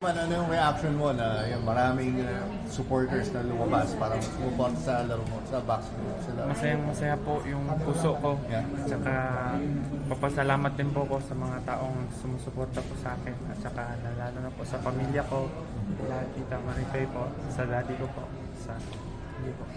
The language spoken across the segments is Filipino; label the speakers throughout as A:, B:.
A: Man, ano yung reaction mo na yung maraming uh, supporters na lumabas para support sa laro mo, sa boxing mo? Sila.
B: Masayang masaya po yung puso ko.
A: Yeah.
B: At saka papasalamat din po ko sa mga taong sumusuporta po sa akin. At saka lalo na po sa pamilya ko, lahat tita Maripay po, sa daddy ko po, sa hindi po.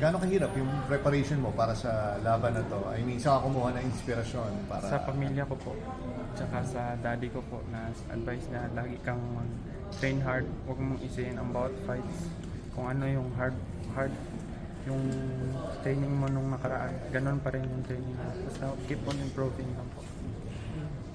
A: Gano'ng kahirap yung preparation mo para sa laban na to? I mean, saan ka kumuha ng inspirasyon para...
B: Sa pamilya ko po, at saka sa daddy ko po na advice na lagi kang mag-train hard, huwag mong isihin ang bawat fights. Kung ano yung hard, hard yung training mo nung nakaraan, ganun pa rin yung training mo. Basta keep on improving lang po.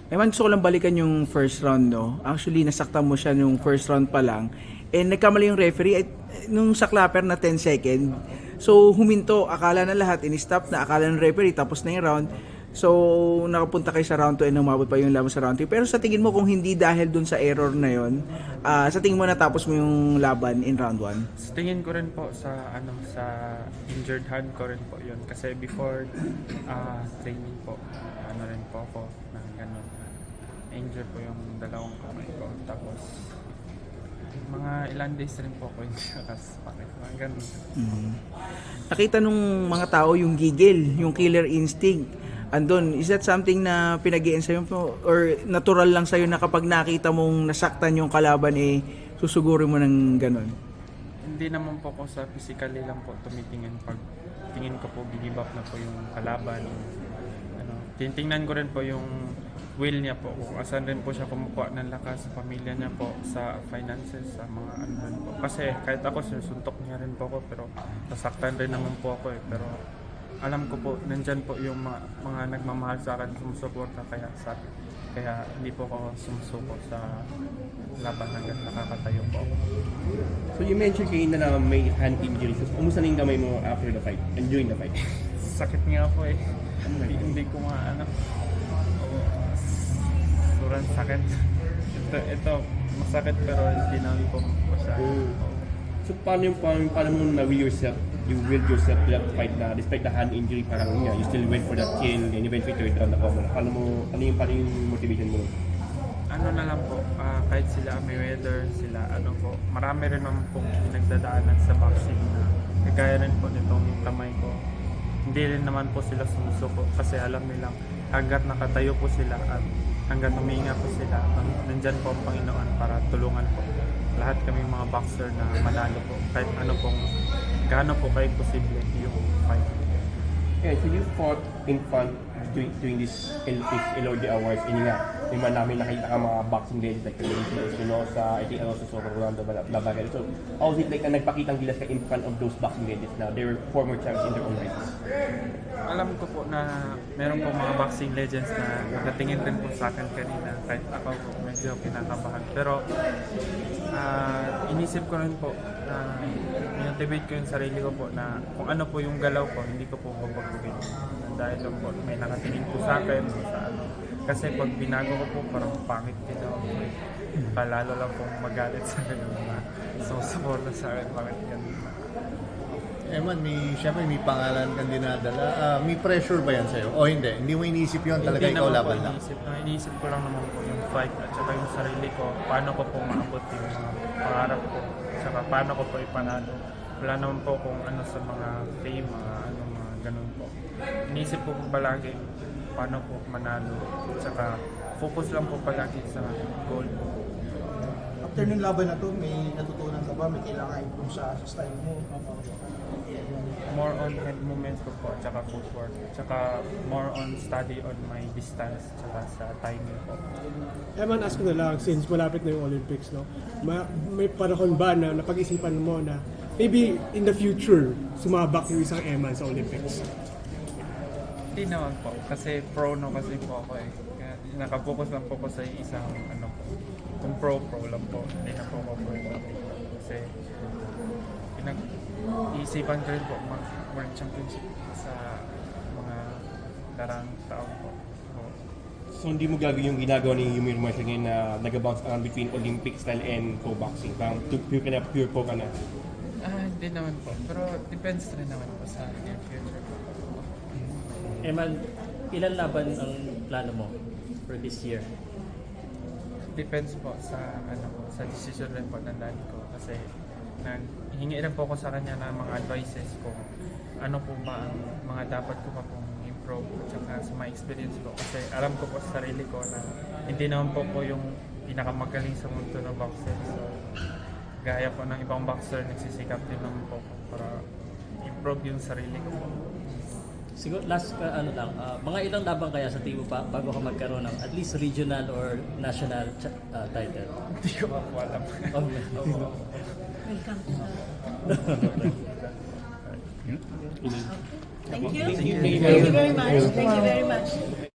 C: Ewan, gusto ko lang balikan yung first round, no? Actually, nasaktan mo siya nung first round pa lang. And nagkamali yung referee at nung sa clapper na 10 second. So, huminto. Akala na lahat, in-stop na. Akala ng referee, tapos na yung round. So, nakapunta kayo sa round 2 and umabot pa yung laban sa round 3. Pero sa tingin mo, kung hindi dahil dun sa error na yon, ah, sa tingin mo natapos mo yung laban in round 1?
B: Sa tingin ko rin po sa ano sa injured hand ko rin po yun kasi before ah, training po ano rin po ako na ganun injured po yung dalawang kamay ko tapos mga ilan days rin po ako hindi nakaspakit mga ganun
C: Mhm. Nakita nung mga tao yung gigil, yung killer instinct. Andun, is that something na pinag sa'yo po? Or natural lang sa'yo na kapag nakita mong nasaktan yung kalaban eh, susugurin mo ng ganun?
B: hindi naman po ako sa physically lang po tumitingin pag tingin ko po up na po yung kalaban ano titingnan ko rin po yung will niya po kung asan rin po siya kumukuha ng lakas sa pamilya niya po sa finances sa mga ano rin po kasi kahit ako sinusuntok niya rin po ako pero nasaktan rin naman po ako eh pero alam ko po nandyan po yung mga, mga nagmamahal sa akin sumusuporta kaya sa kaya hindi po ako sumusuko sa laban hanggang nakakatayo po ako.
D: So you mentioned kayo na may hand injury. So, kumusta na yung kamay mo after the fight and during the fight?
B: sakit nga po eh. Hindi, hindi ko nga ano. Sobrang sakit. Ito, ito, masakit pero hindi namin po masyado.
D: So paano yung paano, paano mo na-will yourself, you will yourself to fight na despite the hand injury, parang nga, you still went for that kill and eventually third round mo. Paano mo, ano yung, paano yung motivation mo?
B: Ano na lang po, ah, kahit sila Mayweather, sila ano po, marami rin naman pong pinagdadaanan sa boxing na kagaya rin po nitong kamay ko. Hindi rin naman po sila sumusuko kasi alam nilang hanggat nakatayo po sila at hanggat huminga po sila, nan- nandyan po ang Panginoon para tulungan po. Lahat kami mga boxer na manalo po kahit ano pong gaano po kayo posible yung fight.
D: Yeah, you fought in front during, during this LOD Awards yun nga, may man namin nakita ka mga boxing legends like Luis Espinosa, I think also so Rolando Labagal. So, how was it like na nagpakitang gilas ka in front of those boxing legends na they were former champs in their own rights?
B: alam ko po na meron po mga boxing legends na nakatingin din po sa akin kanina kahit ako po medyo kinakabahan. Pero ah, inisip ko rin po na motivate ko yung sarili ko po na kung ano po yung galaw ko, hindi ko po babagugin. Dahil lang po may nakatingin po sa akin sa ano. Kasi pag binago ko po parang pangit din ako. Palalo lang pong magalit sa akin yung mga sumusuporta sa akin. Bakit yan?
A: Eman, may, syempre may pangalan kang dinadala. Ah, may pressure ba yan sa'yo? O hindi? Hindi mo inisip yun? Talaga
B: Hindi
A: ikaw
B: naman
A: laban lang?
B: Iniisip, na iniisip ko lang naman po yung fight at saka yung sarili ko. Paano ko po maabot yung pangarap ko. Saka paano ko po ipanalo. Wala naman po kung ano sa mga fame, mga ano, ganun po. Iniisip ko po palagi paano po manalo. At saka focus lang po palagi sa goal.
E: After ng laban na to, may natutunan ka ba? May kailangan improve sa, sa style mo?
B: More on head movements ko po, at saka footwork. At saka more on study on my distance, at saka sa timing po.
F: Eman, ask ko na lang, since malapit na yung Olympics, no? Ma- may panahon ba na napag-isipan mo na maybe in the future, sumabak yung isang Eman sa Olympics?
B: Hindi naman po. Kasi pro no kasi po ako eh. Kaya nakapokus lang po ko sa isang ano po. Kung pro, pro lang po. Hindi na po ako pro. Kasi pinag-iisipan ko rin po mag-world championship sa mga darang taon po. So,
D: So hindi mo gagawin yung ginagawa ni Yumir Marshall ngayon na nag-bounce around between Olympic style and pro boxing. Parang tu- pure ka na, pure pro ka na.
B: Hindi naman po. Pero depends rin naman po sa near future po.
G: Eman, ilan laban ang plano mo for this year?
B: depends po sa ano sa decision rin po ng daddy ko kasi naghingi rin po ako sa kanya ng mga advices kung ano po ba ang mga dapat ko pa pong improve at saka sa mga experience ko kasi alam ko po sa sarili ko na hindi naman po po yung pinakamagaling sa mundo ng boxing so gaya po ng ibang boxer nagsisikap din naman po para improve yung sarili ko po.
G: Siguro last ka ano lang, ah, mga ilang laban kaya sa mo pa bago ka magkaroon ng at least regional or national ah, title?
B: Hindi ko pa po alam.
G: Oh,
H: Thank you. Thank you very much. Thank you very much.